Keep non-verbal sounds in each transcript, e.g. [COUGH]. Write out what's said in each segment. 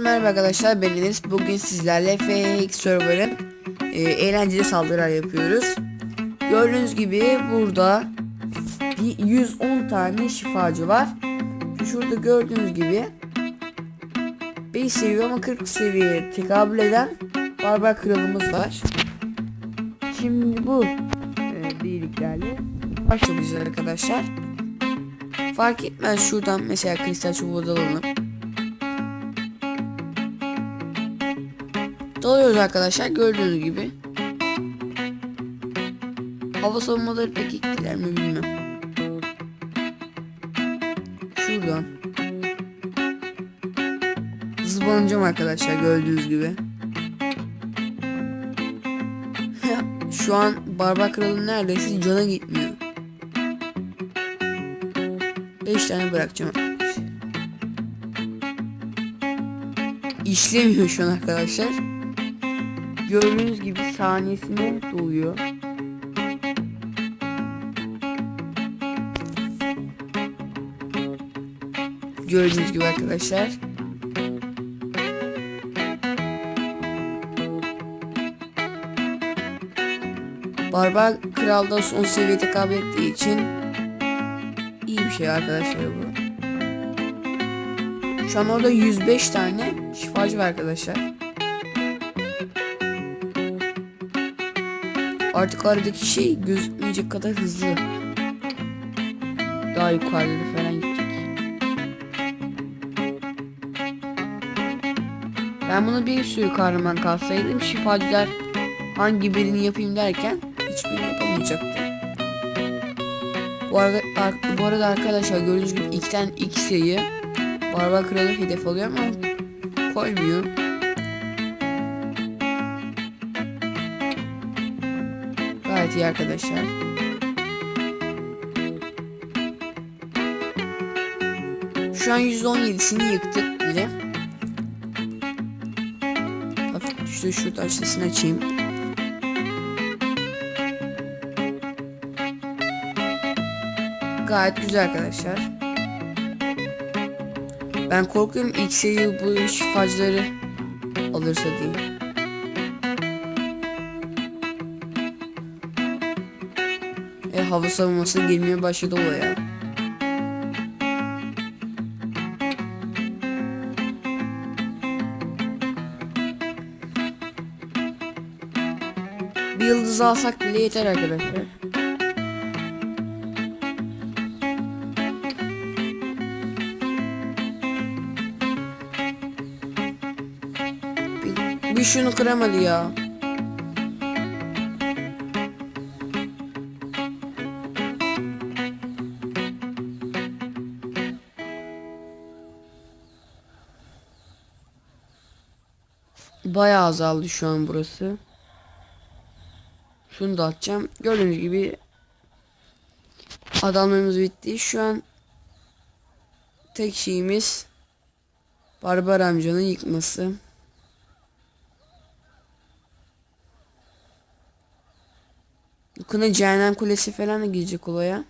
Herkese merhaba arkadaşlar ben Enes. Bugün sizlerle FX Server'ın e, eğlenceli saldırılar yapıyoruz. Gördüğünüz gibi burada bir 110 tane şifacı var. Şurada gördüğünüz gibi 5 seviye ama 40 seviyeye tekabül eden barbar kralımız var. Şimdi bu e, birliklerle başlayacağız arkadaşlar. Fark etmez şuradan mesela kristal çubuğu da Dalıyoruz arkadaşlar gördüğünüz gibi. Hava savunmaları pek gittiler mi bilmem. Şuradan. Zıbanacağım arkadaşlar gördüğünüz gibi. [LAUGHS] Şu an Barbar Kral'ın neredeyse cana gitmiyor. 5 tane bırakacağım. İşlemiyor şu an arkadaşlar. Gördüğünüz gibi saniyesine doluyor. Gördüğünüz gibi arkadaşlar. Barbar Kral'da son seviye tekabül için iyi bir şey arkadaşlar bu. Şu an orada 105 tane şifacı var arkadaşlar. Artık aradaki şey gözükmeyecek kadar hızlı. Daha yukarıda falan gidecek. Ben bunu bir sürü kahraman kalsaydım şifacılar hangi birini yapayım derken hiçbirini yapamayacaktı. Bu arada, ar- bu arada arkadaşlar gördüğünüz gibi iki tane X sayı Barbar Kralı hedef alıyor ama koymuyor. Gayet iyi arkadaşlar. Şu an %17'sini yıktık bile. Hafif işte şurada açısını açayım. Gayet güzel arkadaşlar. Ben korkuyorum ilk seri bu şifacıları alırsa diye. Hava savunması girmeye başladı olaya. Bir yıldız alsak bile yeter arkadaşlar. Bir, bir şunu kıramadı ya. Bayağı azaldı şu an burası. Şunu da atacağım. Gördüğünüz gibi adamlarımız bitti. Şu an tek şeyimiz Barbar amcanın yıkması. Yakında cehennem kulesi falan da girecek olaya.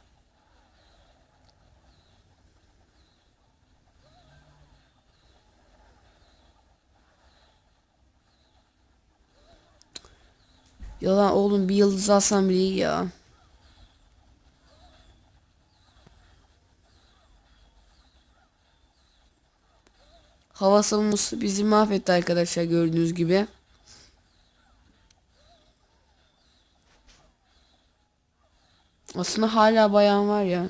Yalan oğlum bir yıldız alsam bile iyi ya. Hava savunması bizi mahvetti arkadaşlar gördüğünüz gibi. Aslında hala bayan var ya.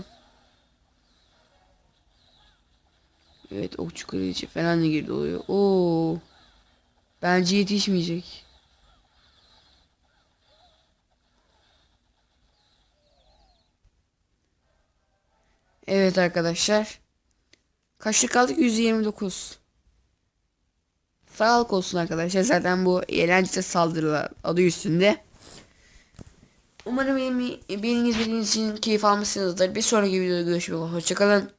Evet okçu kraliçe falan da girdi oluyor. Oo. Bence yetişmeyecek. Evet arkadaşlar. Kaçta kaldık? 129. Sağlık olsun arkadaşlar. Zaten bu eğlenceli saldırılar adı üstünde. Umarım benim, beni izlediğiniz için keyif almışsınızdır. Bir sonraki videoda görüşmek üzere. Hoşçakalın.